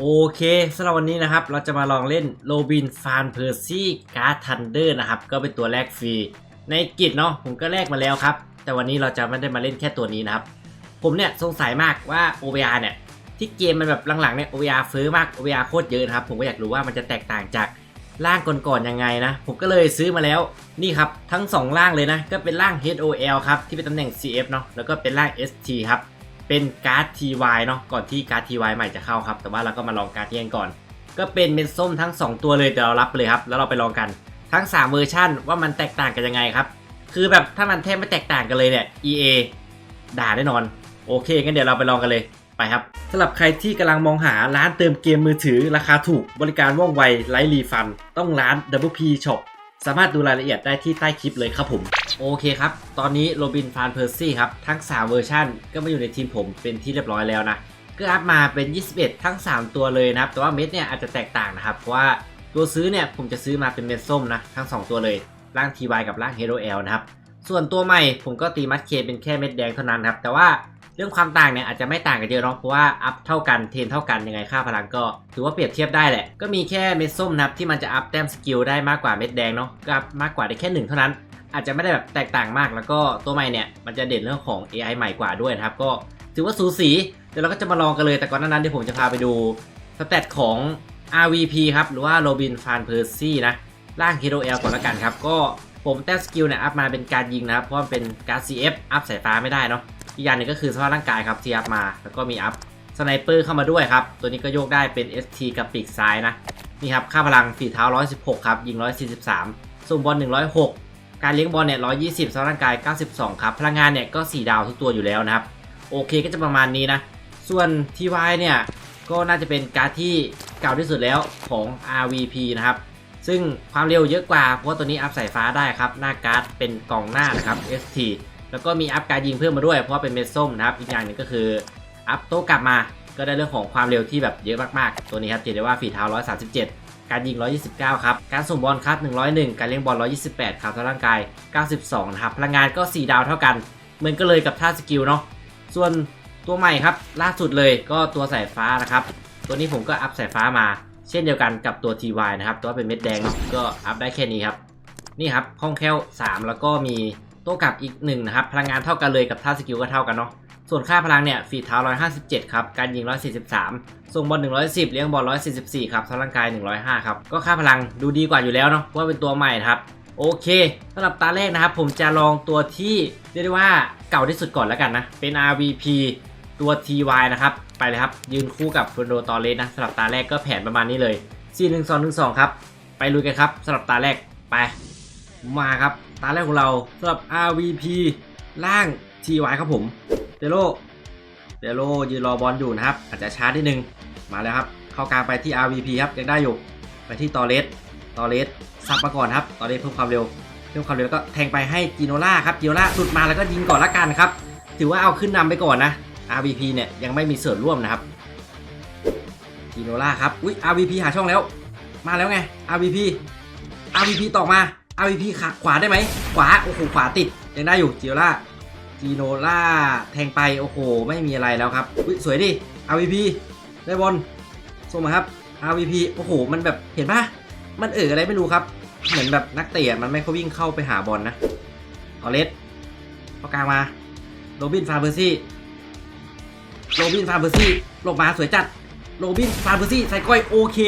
โอเคสำหรับวันนี้นะครับ เราจะมาลองเล่นโรบินฟานเพอร์ซี่การ์ดทันเดอร์นะครับ ก็เป็นตัวแรกฟรี ในกิจเนาะผมก็แลกมาแล้วครับ แต่วันนี้เราจะไม่ได้มาเล่นแค่ตัวนี้นะครับ ผมเนี่ยสงสัยมากว่า OVR เนี่ย ที่เกมมันแบบหลังๆเนี่ย OVR เฟ้อมาก OVR โคตรเยอะนะครับ ผมก็อยากรู้ว่ามันจะแตกต่างจากร่างก่อนๆยังไงนะ ผมก็เลยซื้อมาแล้วนี่ครับทั้ง 2 ร่างเลยนะก็เป็นร่าง HOL ครับที่เป็นตำแหน่ง CF เนาะแล้วก็เป็นร่าง ST ครับ เป็นการ์ด TY เนาะก่อนที่การ์ด TY ใหม่จะเข้าครับ แต่ว่าเราก็มาลองการ์ดที่กันก่อน ก็เป็นเม็ดส้มทั้ง 2 ตัวเลยเดี๋ยวเรารับไปเลยครับ แล้วเราไปลองกันทั้ง 3 เวอร์ชันว่ามันแตกต่างกันยังไงครับ คือแบบถ้ามันแทบไม่แตกต่างกันเลยเนี่ย EA ด่าแน่นอน โอเคงั้นเดี๋ยวเราไปลองกันเลยไปครับสำหรับใครที่กำลังมองหาร้านเติมเกมมือถือราคาถูกบริการว่องไวไร้รีฟัน ต้องร้าน WP Shop สามารถดูรายละเอียดได้ที่ใต้คลิปเลยครับผม โอเคครับ ตอนนี้โรบินฟานเพอร์ซี่ครับ ทั้ง 3 เวอร์ชันก็มาอยู่ในทีมผมเป็นที่เรียบร้อยแล้วนะ ก็อัพมาเป็น 21 ทั้ง 3 ตัวเลยนะครับ แต่ว่าเม็ดเนี่ยอาจจะแตกต่างนะครับ เพราะว่าตัวซื้อเนี่ยผมจะซื้อมาเป็นเม็ดส้มนะ ทั้ง 2 ตัวเลย ร่าง TY กับร่าง Hero L นะครับ ส่วนตัวใหม่ผมก็ตีมัดเคเป็นแค่เม็ดแดงเท่านั้นครับ แต่ว่า เรื่องความต่างเนี่ยอาจจะไม่ต่างกันเยอะเนาะเพราะว่าอัพเท่ากันเทนเท่ากันยังไงค่าพลังก็ ถือว่าเปรียบเทียบได้แหละ ก็มีแค่เม็ดส้มนะครับที่มันจะอัพแต้มสกิลได้มากกว่าเม็ดแดงเนาะก็อัพมากกว่าได้แค่หนึ่งเท่านั้น อาจจะไม่ได้แบบแตกต่างมากแล้วก็ตัวใหม่เนี่ยมันจะเด่นเรื่องของ AI ใหม่กว่าด้วยนะครับก็ถือว่าสูสีเดี๋ยวเราก็จะมาลองกันเลยแต่ก่อนหน้านั้นเดี๋ยวผมจะพาไปดูสเตตของ RVP ครับหรือว่าโรบินฟานเพอร์ซี่นะร่าง Hero L ก่อนละกันครับก็ผมแต้มสกิลเนี่ยอัพมาเป็นการยิงนะครับเพราะมันเป็นการ CF อัพสายฟ้าไม่ได้เนาะ อีกอย่างหนึงก็คือสภาพร่างกายครับที่อัพมา แล้วก็มีอัพสไนเปอร์เข้ามาด้วยครับ ตัวนี้ก็โยกได้เป็น ST กับปีกซ้ายนะ นี่ครับ ค่าพลังฝีเท้า 116 ครับ ยิง 143 ส่งบอล 106 การเลี้ยงบอลเนี่ย 120สภาพร่างกาย 92 ครับ พลังงานเนี่ยก็ 4 ดาวทุกตัวอยู่แล้วนะครับ โอเคก็จะประมาณนี้นะ ส่วน TY เนี่ยก็น่าจะเป็นการดที่เก่าที่สุดแล้วของ RVP นะครับ ซึ่งความเร็วเยอะกว่าเพราะว่าตัวนี้อัพสายฟ้าได้ครับ หน้าการ์ดเป็นกองหน้านะครับ ST แล้วก็มีอัพการยิงเพิ่มมาด้วย เพราะว่าเป็นเม็ดส้มนะครับ อีกอย่างหนึ่งก็คืออัพโต้กลับมา ก็ได้เรื่องของความเร็วที่แบบเยอะมากๆ ตัวนี้ครับเห็นได้ว่าฝีเท้า 137 การยิง 129 ครับ การส่งบอลครับ 101 การเลี้ยงบอล 128 ครับทั้งร่างกาย 92 นะครับ พลังงานก็ 4 ดาวเท่ากัน เหมือนกันเลยกับท่าสกิลเนาะ ส่วนตัวใหม่ครับล่าสุดเลยก็ตัวสายฟ้านะครับ ตัวนี้ผมก็อัพสายฟ้ามา เช่นเดียวกันกับตัว TY นะครับ ตัวเป็นเม็ดแดงก็อัพได้แค่นี้ครับ นี่ครับคล่องแคล่ว 3 แล้วก็มี โต้กลับอีก1นะครับ พลังงานเท่ากันเลยกับท่าสกิลก็เท่ากันเนาะ ส่วนค่าพลังเนี่ยฝีเท้า 157 ครับ การยิง 143 ส่งบอล 110 เลี้ยงบอล 144 ครับทั้งร่างกาย 105 ครับ ก็ค่าพลังดูดีกว่าอยู่แล้วเนาะเพราะว่าเป็นตัวใหม่ครับ โอเคสำหรับตาแรกนะครับ ผมจะลองตัวที่เรียกได้ว่าเก่าที่สุดก่อนแล้วกันนะ เป็น RVP ตัว TY นะครับ ไปเลยครับ ยืนคู่กับเฟนโดตอเลสนะสำหรับตาแรกก็แผนประมาณนี้เลย4 1 2 1 2 ครับ ไปลุยกันครับสำหรับตาแรก ไป มาครับ ตาแรกของเราสำหรับ RVP ล่าง TY ครับผมเดโลเดโลยืนรอบอลอยู่นะครับ อาจจะช้านิดนึง มาแล้วครับ เข้ากลางไปที่ RVP ครับยังได้อยู่ไปที่ตอเลสตอเลสสับมาก่อนครับตอเลสเพิ่มความเร็วเพิ่มความเร็วแล้วก็แทงไปให้จีโนล่าครับจีโนล่าหลุดมาแล้วก็ยิงก่อนละกันครับ ถือว่าเอาขึ้นนำไปก่อนนะ RVP เนี่ยยังไม่มีส่วนร่วมนะครับจีโนล่าครับอุ๊ย RVP หาช่องแล้ว มาแล้วไง RVP RVP ต่อมา RVP ขาขวาได้ไหมขวาโอ้โหขวาติดยังได้อยู่จีโนล่าจีโนล่าแทงไปโอ้โหไม่มีอะไรแล้วครับอุ๊ยสวยดิ RVP ได้บอลส่งมาครับ RVP โอ้โหมันแบบเห็นปะมันเอออะไรไม่รู้ครับ เหมือนแบบนักเตะมันไม่เขาวิ่งเข้าไปหาบอลนะออเลสเข้ากลางมาโรบินฟาเบอร์ซี่โรบินฟาเบอร์ซี่ลบมาสวยจัดโรบินฟาเบอร์ซี่ใส่ก้อยโอเค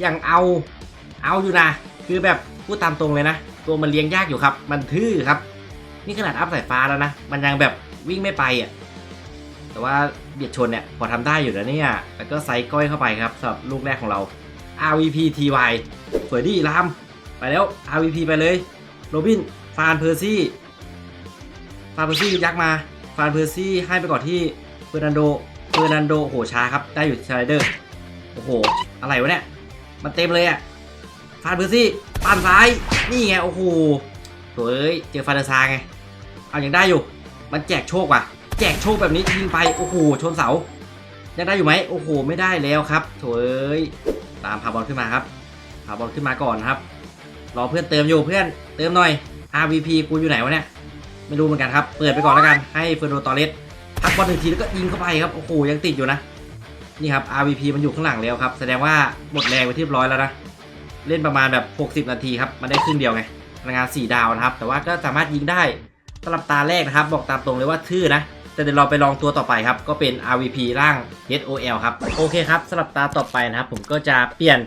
อย่างเอาเอาอยู่นะ คือแบบ พูดตามตรงเลยนะ ตัวมันเลี้ยงยากอยู่ครับ มันทื่อครับ นี่ขนาดอัพสายฟ้าแล้วนะ มันยังแบบวิ่งไม่ไปอะ แต่ว่าเบียดชนเนี่ยพอทำได้อยู่นะเนี่ย แล้วก็ไซส์ก้อยเข้าไปครับสำหรับลูกแรกของเรา RVP TY สวยดีลามไปแล้ว RVP ไปเลย โรบิน ฟานเพอร์ซี่ ฟานเพอร์ซี่ยักมา ฟานเพอร์ซี่ให้ไปก่อนที่เฟอร์นันโด เฟอร์นันโดโหช้าครับ ได้อยู่สไลเดอร์ โอ้โห อะไรวะเนี่ย มันเต็มเลยอะ ฟานเพอร์ซี่ ปานซ้าย นี่ไง โอ้โหโถ่เอ้ย เจอฟาเดอร์ซาไง เอาอยังได้อยู่ มันแจกโชคว่ะ แจกโชคแบบนี้ยิงไป โอ้โห ชนเสา ยังได้อยู่ไหม โอ้โห ไม่ได้แล้วครับโถ่เอ้ย ตามพาบอลขึ้นมาครับ พาบอลขึ้นมาก่อนครับ รอเพื่อนเติมอยู่เพื่อน เติมหน่อย RVP กูอยู่ไหนวะเนี่ย ไม่รู้เหมือนกันครับ เปิดไปก่อนแล้วกัน ให้เฟอร์โดตอเรสพักบอลหนึ่งทีแล้วก็ยิงเข้าไปครับ โอ้โห ยังติดอยู่นะ นี่ครับ RVP มันอยู่ข้างหลังแล้วครับ แสดงว่าหมดแรงไปที่เรียบร้อยแล้วนะ เล่นประมาณแบบ 60 นาทีครับ มันได้ครึ่งเดียวไงพลังงาน 4 ดาวนะครับ แต่ว่าก็สามารถยิงได้สำหรับตาแรกนะครับ บอกตามตรงเลยว่าทื่อนะ แต่เดี๋ยวเราไปลองตัวต่อไปครับ ก็เป็น RVP ร่าง HOL ครับ โอเคครับสำหรับตาต่อไปนะครับ ผมก็จะเปลี่ยน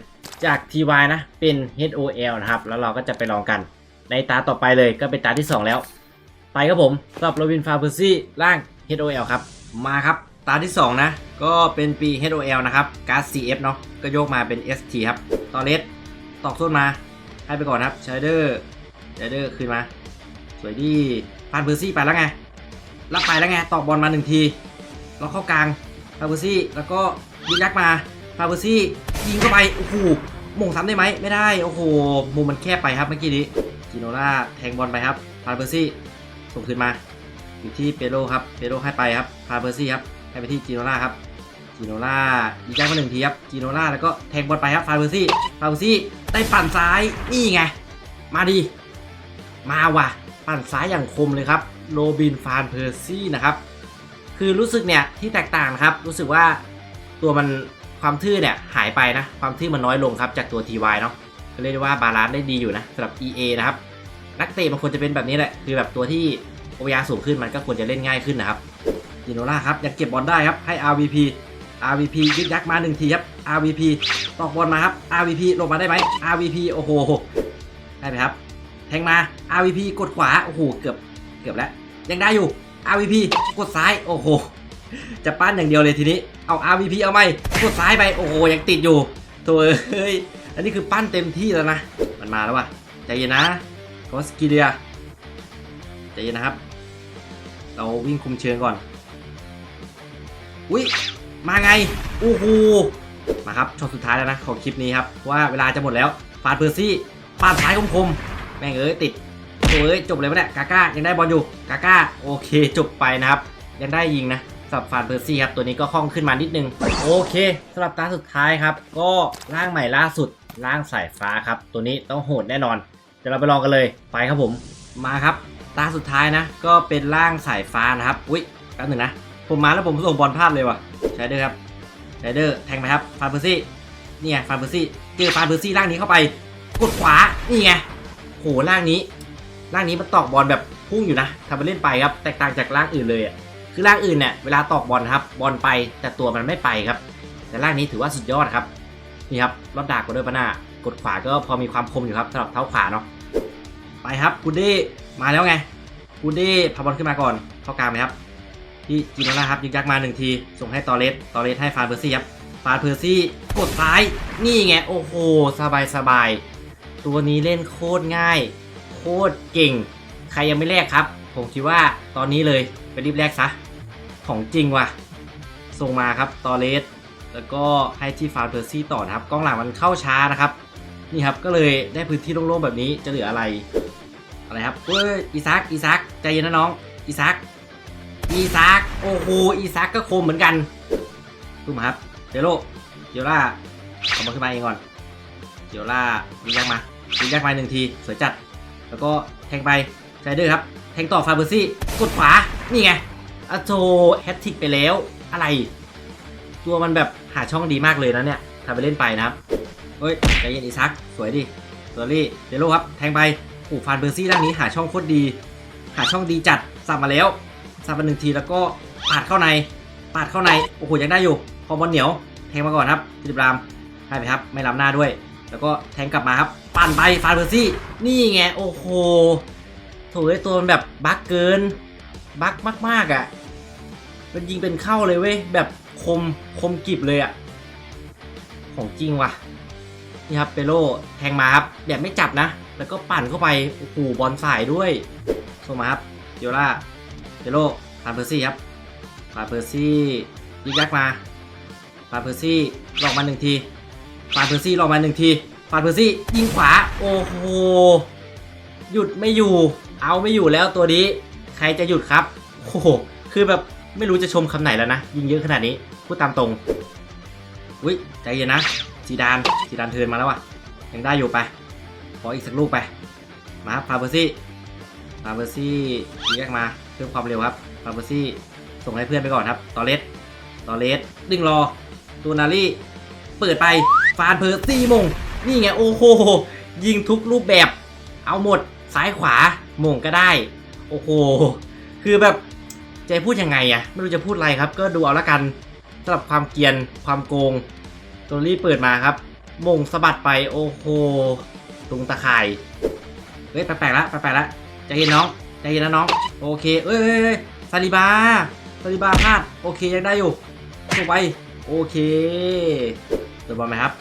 จาก TY นะ เป็น HOL นะครับ แล้วเราก็จะไปลองกัน ในตาต่อไปเลยก็เป็นตาที่ 2 แล้ว ไปครับผมสำหรับโรบินฟาเ e อร์ซี่ร่าง HOL ครับ มาครับ ตาที่ 2 นะ ก็เป็นปี HOL นะครับ การ์ด CF เนาะ ก็โยกมาเป็น ST ครับ ตอเลส ตอกส้นมา ให้ไปก่อนครับชายเดอร์ชายเดอร์คืนมา สวยดีฟานเพอร์ซี่ไปแล้วไงรับไปแล้วไงตอกบอลมาหนึ่งทีเราเข้ากลางฟานเพอร์ซี่แล้วก็ยิงยักมาฟานเพอร์ซี่ยิงเข้าไปโอ้โหมงซ้ำได้ไหมไม่ได้โอ้โหมุมมันแคบไปครับเมื่อกี้นี้จิโนล่าแทงบอลไปครับฟานเพอร์ซี่ส่งคืนมาอยู่ที่เปโรครับเปโรให้ไปครับฟานเพอร์ซี่ครับให้ไปที่จิโนล่าครับ จิโนล่ายิงยักษ์มาหนึ่งทีครับจิโนล่าแล้วก็แทงบอลไปครับฟาเพอร์ซี่ฟาเพอร์ซี่ได้ปั่นซ้ายนี่ไง มาดี มาว่ะ ปั่นซ้ายอย่างคมเลยครับโรบินฟานเพอร์ซี่นะครับคือรู้สึกเนี่ยที่แตกต่างนะครับรู้สึกว่าตัวมันความทื่อเนี่ยหายไปนะ ความทื่อมันน้อยลงครับจากตัว TY เนาะก็เรียกได้ว่าบาลานซ์ได้ดีอยู่นะสำหรับ EA นะครับนักเตะมันควรจะเป็นแบบนี้แหละคือแบบตัวที่โอยาสูงขึ้นมันก็ควรจะเล่นง่ายขึ้นนะครับจิโนล่าครับยังเก็บบอลได้ครับให้ RVP RVP ยึดยักษ์มาหนึ่งทีครับ RVP ตอกบอลมาครับ RVP ลงมาได้ไหม RVP โอ้โห ได้ไหมครับ แทงมา RVP กดขวา โอ้โห เกือบ เกือบแล้ว ยังได้อยู่ RVP กดซ้าย โอ้โห จะปั้นอย่างเดียวเลยทีนี้ เอา RVP เอาไหมกดซ้ายไป โอ้โห ยังติดอยู่ตัวเอ้ย อันนี้คือปั้นเต็มที่แล้วนะ มันมาแล้วว่ะ ใจเย็นนะคอสกิเดีย ใจเย็นนะครับ เราวิ่งคุมเชิงก่อน อุ้ย มาไงโอ้โหมาครับช็อตสุดท้ายแล้วนะของคลิปนี้ครับว่าเวลาจะหมดแล้วฟาดเพอร์ซี่ฟาดซ้ายคมๆแม่งเอ้ยติดโอ้ยจบเลยปะเนี่ยกาก้ายังได้บอลอยู่กาก้าโอเคจบไปนะครับ ยังได้ยิงนะสำหรับฟานเพอร์ซี่ครับตัวนี้ก็คล่องขึ้นมานิดนึง โอเคสำหรับตาสุดท้ายครับ ก็ร่างใหม่ล่าสุดร่างสายฟ้าครับ ตัวนี้ต้องโหดแน่นอน เดี๋ยวเราไปลองกันเลยไปครับผมมาครับ ตาสุดท้ายนะ ก็เป็นร่างสายฟ้านะครับ อุ้ยแป๊บหนึ่งนะ ผมมาแล้วผมส่งบอลพลาดเลยว่ะใช้เด้อครับใช้เด้อแทงไปครับฟานเพอร์ซี่นี่ไงฟานเพอร์ซี่เจอฟานเพอร์ซี่ร่างนี้เข้าไป กดขวา นี่ไงโหร่างนี้ ร่างนี้มันตอกบอลแบบพุ่งอยู่นะทำไปเล่นไปครับ แตกต่างจากร่างอื่นเลยอะ คือร่างอื่นเนี่ยเวลาตอกบอลครับ บอลไปแต่ตัวมันไม่ไปครับ แต่ร่างนี้ถือว่าสุดยอดครับ นี่ครับรอดดากกว่าด้วยปะหน้ากดขวาก็พอมีความคมอยู่ครับสำหรับเท้าขวาเนาะ ไปครับกูดี้มาแล้วไงกูดี้พาบอลขึ้นมาก่อนเข้ากลางไหมครับ ที่จิโนล่าครับยิงยักมาหนึ่งที ส่งให้ตอเลสตอเลสให้ฟานเพอร์ซี่ครับฟานเพอร์ซี่กดซ้ายนี่ไงโอ้โหสบายสบายๆตัวนี้เล่นโคตรง่าย โคตรเก่ง ใครยังไม่แลกครับ ผมคิดว่าตอนนี้เลยไปรีบแลกซะ ของจริงว่ะ ส่งมาครับตอเลสแล้วก็ให้ที่ฟานเพอร์ซี่ต่อนะครับกล้องหลังมันเข้าช้านะครับ นี่ครับก็เลยได้พื้นที่โล่งๆแบบนี้จะเหลืออะไร อะไรครับเฮ้ยอีซักอีซักใจเย็นนะน้องอีซัก อีซักโอ้โหอีซักก็คมเหมือนกันดูมาครับเจโร่เจล่าเอามาขึ้นมาเองก่อนเจล่ายิงยักมายิงยักษ์มาหนึ่งทีสวยจัด แล้วก็แทงไปไชเดอร์ครับ แทงต่อฟาเบอร์ซี่ กดขวา นี่ไงอะโจแฮตทิกไปแล้วอะไร ตัวมันแบบหาช่องดีมากเลยนะเนี่ยทำไปเล่นไปนะครับเฮ้ยใจเย็นอีซักสวยดิเซอรี่เจโร่ครับ แทงไปโอ้ฟานเบอร์ซี่ด้านนี้หาช่องโคตรดี หาช่องดีจัดสับมาแล้ว สับมาหนึ่งทีแล้วก็ปาดเข้าใน ปาดเข้าใน โอ้โหยังได้อยู่ พอบอลเหนียว แทงมาก่อนครับฟิลิปรามได้ไหมครับ ไม่ล้ำหน้าด้วย แล้วก็แทงกลับมาครับ ปั่นไปฟานเบอร์ซี่ นี่ไง โอ้โหโถยตัวมันแบบบั๊กเกิน บั๊กมากๆอะ มันยิงเป็นเข้าเลยเว้ย แบบคม คมกริบเลยอะ ของจริงว่ะ นี่ครับเปโลแทงมาครับ แบบไม่จับนะ แล้วก็ปั่นเข้าไป โอ้โหบอลสายด้วยส่งมาครับเดียล่า เปโลฟานเพอร์ซี่ครับฟานเพอร์ซี่ยิงยักมาฟานเพอร์ซี่หลองมาหนึ่งทีฟานเพอร์ซี่หลองมาหนึ่งทีฟานเพอร์ซี่ยิงขวาโอ้โหหยุดไม่อยู่ เอาไม่อยู่แล้วตัวนี้ ใครจะหยุดครับโอ้โหคือแบบไม่รู้จะชมคำไหนแล้วนะ ยิงเยอะขนาดนี้พูดตามตรงอุ้ยใจเย็นนะซีดานซีดานเทิร์นมาแล้วว่ะยังได้อยู่ไปขออีกสักลูกไปมาครับพาเบอร์ซี่ พาเบอร์ซี่แยกมาเพิ่มความเร็วครับพาเบอร์ซี่ส่งให้เพื่อนไปก่อนครับตอเลสตอเลสดึงรอตูนารี่เปิดไปฟานเพอร์ซี่มง นี่ไงโอ้โหยิงทุกรูปแบบ เอาหมดซ้ายขวามงก็ได้ โอ้โหคือแบบจะพูดยังไงอะไม่รู้จะพูดอะไรครับ ก็ดูเอาละกันสำหรับความเกียนความโกงตัวรีบเปิดมาครับ มงสะบัดไปโอ้โหตุงตะข่ายเฮ้ยแปลกๆละแปลกๆละ ใจเย็นน้องใจเย็นนะน้อง โอเค เอ้ยเอ้ยซาลิบาซาลิบาพลาด โอเคยังได้อยู่ส่งไป โอเคเดินบอลไหมครับ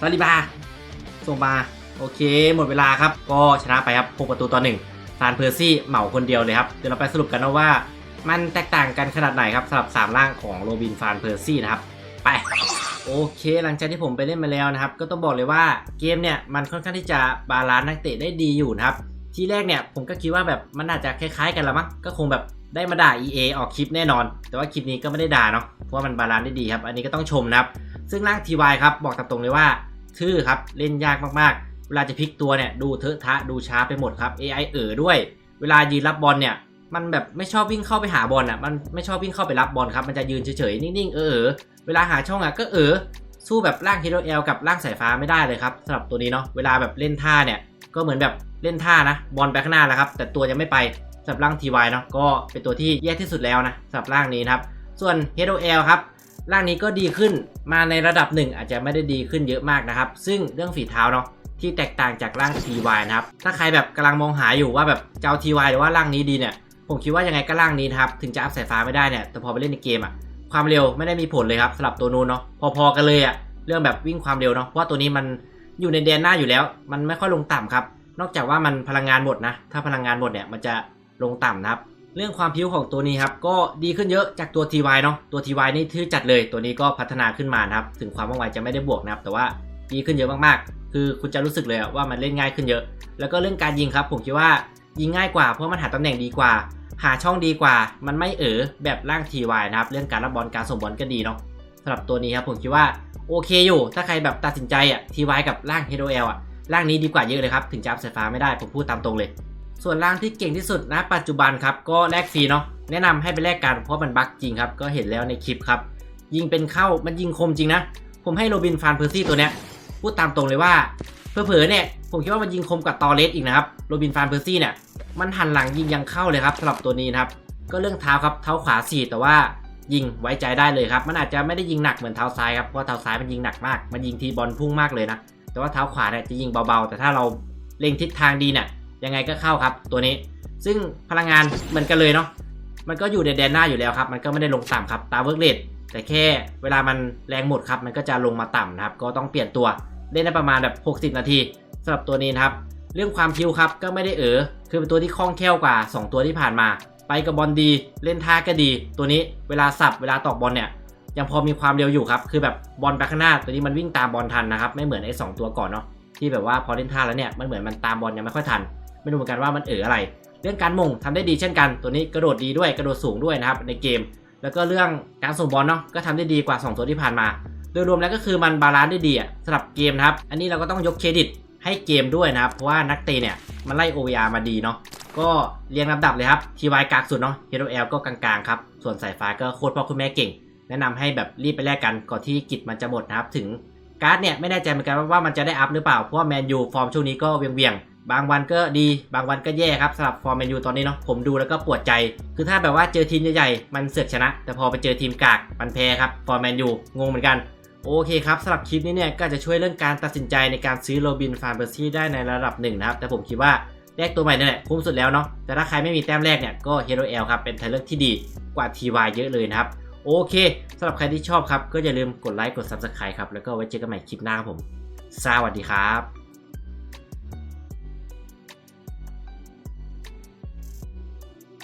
ซาลิบา ส่งมา โอเค หมดเวลาครับ ก็ชนะไปครับ6ประตูต่อหนึ่งฟานเพอร์ซี่เหมาคนเดียวเลยครับ เดี๋ยวเราไปสรุปกันนะว่า มันแตกต่างกันขนาดไหนครับสำหรับ3ร่างของโรบินฟานเพอร์ซี่นะครับ ไปโอเค หลังจากที่ผมไปเล่นมาแล้วนะครับ ก็ต้องบอกเลยว่าเกมเนี่ย มันค่อนข้างที่จะบาลานซ์นักเตะได้ดีอยู่นะครับ ทีแรกเนี่ยผมก็คิดว่าแบบมันอาจจะคล้ายๆ กันละมั้งก็คงแบบได้มาด่า EA ออกคลิปแน่นอน แต่ว่าคลิปนี้ก็ไม่ได้ด่าเนาะเพราะว่ามันบาลานซ์ได้ดีครับ อันนี้ก็ต้องชมนะครับ ซึ่งร่าง TY ครับบอกตามตรงเลยว่าทื่อครับเล่นยากมากๆ เวลาจะพลิกตัวเนี่ยดูเทอะทะดูช้าไปหมดครับ AI เอ๋อด้วย เวลายืนรับบอลเนี่ยมันแบบไม่ชอบวิ่งเข้าไปหาบอลอะมันไม่ชอบวิ่งเข้าไปรับบอลครับมันจะยืนเฉยๆนิ่งๆเออเวลาหาช่องอะก็เออสู้แบบร่างฮีโร่เอลกับร่างสายฟ้าไม่ได้เลยครับสำหรับตัวนี้เนาะเวลาแบบเล่นท่าเนี่ยก็เหมือนแบบ เล่นท่านะ บอลไปข้างหน้าแล้วครับ แต่ตัวยังไม่ไปสำหรับร่าง TY เนาะก็เป็นตัวที่แย่ที่สุดแล้วนะสำหรับร่างนี้นะครับ ส่วน HOL ครับร่างนี้ก็ดีขึ้นมาในระดับหนึ่งอาจจะไม่ได้ดีขึ้นเยอะมากนะครับ ซึ่งเรื่องฝีเท้าเนาะที่แตกต่างจากร่าง TY นะครับ ถ้าใครแบบกำลังมองหาอยู่ว่าแบบเจะเอา TY หรือว่าร่างนี้ดีเนี่ย ผมคิดว่ายังไงก็ร่างนี้นะครับ ถึงจะอัพสายฟ้าไม่ได้เนี่ย แต่พอไปเล่นในเกมอะความเร็วไม่ได้มีผลเลยครับสำหรับตัวนู้นเนาะ พอๆกันเลยอะเรื่องแบบวิ่งความเร็วเนาะ เพราะว่าตัวนี้มันอยู่ในแดนหน้าอยู่แล้ว มันไม่ค่อยลงต่ำครับ นอกจากว่ามันพลังงานหมดนะ ถ้าพลังงานหมดเนี่ยมันจะลงต่ำนะครับ เรื่องความพิ้วของตัวนี้ครับก็ดีขึ้นเยอะจากตัว TY เนาะตัว TY นี่ทื่อจัดเลยตัวนี้ก็พัฒนาขึ้นมานะครับ ถึงความว่องไวจะไม่ได้บวกนะครับ แต่ว่าดีขึ้นเยอะมากๆ คือคุณจะรู้สึกเลยว่ามันเล่นง่ายขึ้นเยอะ แล้วก็เรื่องการยิงครับ ผมคิดว่ายิงง่ายกว่าเพราะมันหาตำแหน่งดีกว่า หาช่องดีกว่า มันไม่เอ๋อแบบร่าง TY นะครับ เรื่องการรับบอลการส่งบอลก็ดีเนาะสำหรับตัวนี้ครับผมคิดว่าโอเคอยู่ ถ้าใครแบบตัดสินใจอะ TY กับร่าง HOL อะ ร่างนี้ดีกว่าเยอะเลยครับ ถึงจะอัพสายฟ้าไม่ได้ผมพูดตามตรงเลย ส่วนร่างที่เก่งที่สุดนะปัจจุบันครับก็แลกฟรีเนาะแนะนำให้ไปแลกกันเพราะมันบั๊กจริงครับก็เห็นแล้วในคลิปครับยิงเป็นเข้ามันยิงคมจริงนะ ผมให้โรบินฟานเพอร์ซี่ตัวเนี้ยพูดตามตรงเลยว่าเผลอๆเนี่ยผมคิดว่ามันยิงคมกว่าตอเลสอีกนะครับโรบินฟานเพอร์ซี่เนี่ยมันหันหลังยิงยังเข้าเลยครับสำหรับตัวนี้นะครับก็เรื่องเท้าครับเท้าขวาสี่แต่ว่ายิงไว้ใจได้เลยครับ มันอาจจะไม่ได้ยิงหนักเหมือนเท้าซ้ายครับเพราะว่าเท้าซ้ายมันยิงหนักมาก มันยิงทีบอลพุ่งมากเลยนะ แต่ว่าเท้าขวาเนี่ยจะยิงเบาๆ แต่ถ้าเราเล็งทิศทางดีเนี่ยยังไงก็เข้าครับตัวนี้ ซึ่งพลังงานเหมือนกันเลยเนาะมันก็อยู่ในแดนหน้าอยู่แล้วครับ มันก็ไม่ได้ลงต่ำครับตาเวิร์กเรทแต่แค่เวลามันแรงหมดครับมันก็จะลงมาต่ำนะครับ ก็ต้องเปลี่ยนตัวเล่นได้ประมาณแบบ 60 นาทีสำหรับตัวนี้นะครับ เรื่องความคิวครับก็ไม่ได้เออคือเป็นตัวที่คล่องแคล่วกว่า 2 ตัวที่ผ่านมา ไปกับบอลดี เล่นท่าก็ดี ตัวนี้เวลาสับเวลาตอกบอลเนี่ย ยังพอมีความเร็วอยู่ครับ คือแบบบอลไปข้างหน้าตัวนี้มันวิ่งตามบอลทันนะครับ ไม่เหมือนไอ้สองตัวก่อนเนาะที่แบบว่าพอเล่นท่าแล้วเนี่ยมันเหมือนมันตามบอลยังไม่ค่อยทัน ไม่รู้เหมือนกันว่ามันเอออะไร เรื่องการมงทำได้ดีเช่นกัน ตัวนี้กระโดดดีด้วยกระโดดสูงด้วยนะครับในเกม แล้วก็เรื่องการส่งบอลเนาะก็ทำได้ดีกว่า 2 ตัวที่ผ่านมา โดยรวมแล้วก็คือมันบาลานซ์ได้ดีอะสำหรับเกมนะครับ อันนี้เราก็ต้องยกเครดิตให้เกมด้วยนะครับ เพราะว่านักเตะเนี่ยมันไล่ OVR มาดีเนาะ ก็เรียงลำดับเลยครับ TY กากสุดเนาะ Hero L ก็กลางๆครับ ส่วนสายฟ้าก็โคตรพ่อคุณแม่เก่ง แนะนำให้แบบรีบไปแลกกันก่อนที่กิจมันจะหมดนะครับ ถึงการ์ดเนี่ยไม่แน่ใจเหมือนกันว่ามันจะได้อัพหรือเปล่า เพราะว่าแมนยูฟอร์มช่วงนี้ก็เวียงๆบางวันก็ดี บางวันก็แย่ครับสำหรับฟอร์มแมนยูตอนนี้เนาะผมดูแล้วก็ปวดใจ คือถ้าแบบว่าเจอทีมใหญ่ๆมันเสือกชนะ แต่พอไปเจอทีมกากมันแพ้ครับฟอร์มแมนยูงงเหมือนกันโอเคครับสำหรับคลิปนี้เนี่ยก็จะช่วยเรื่องการตัดสินใจในการซื้อโรบินฟาร์เบอร์ซี่ได้ในระดับหนึ่งนะครับแต่ผมคิดว่าแลกตัวใหม่นี่แหละคุ้มสุดแล้วเนาะแต่ถ้าใครไม่มีแต้มแรกเนี่ยก็ Hero L ครับเป็นทางเลือกที่ดีกว่า TY เยอะเลยนะครับ โอเคสำหรับใครที่ชอบครับ ก็อย่าลืมกดไลค์กด Subscribe ครับ แล้วก็ไว้เจอกันใหม่คลิปหน้าครับผม สวัสดีครับ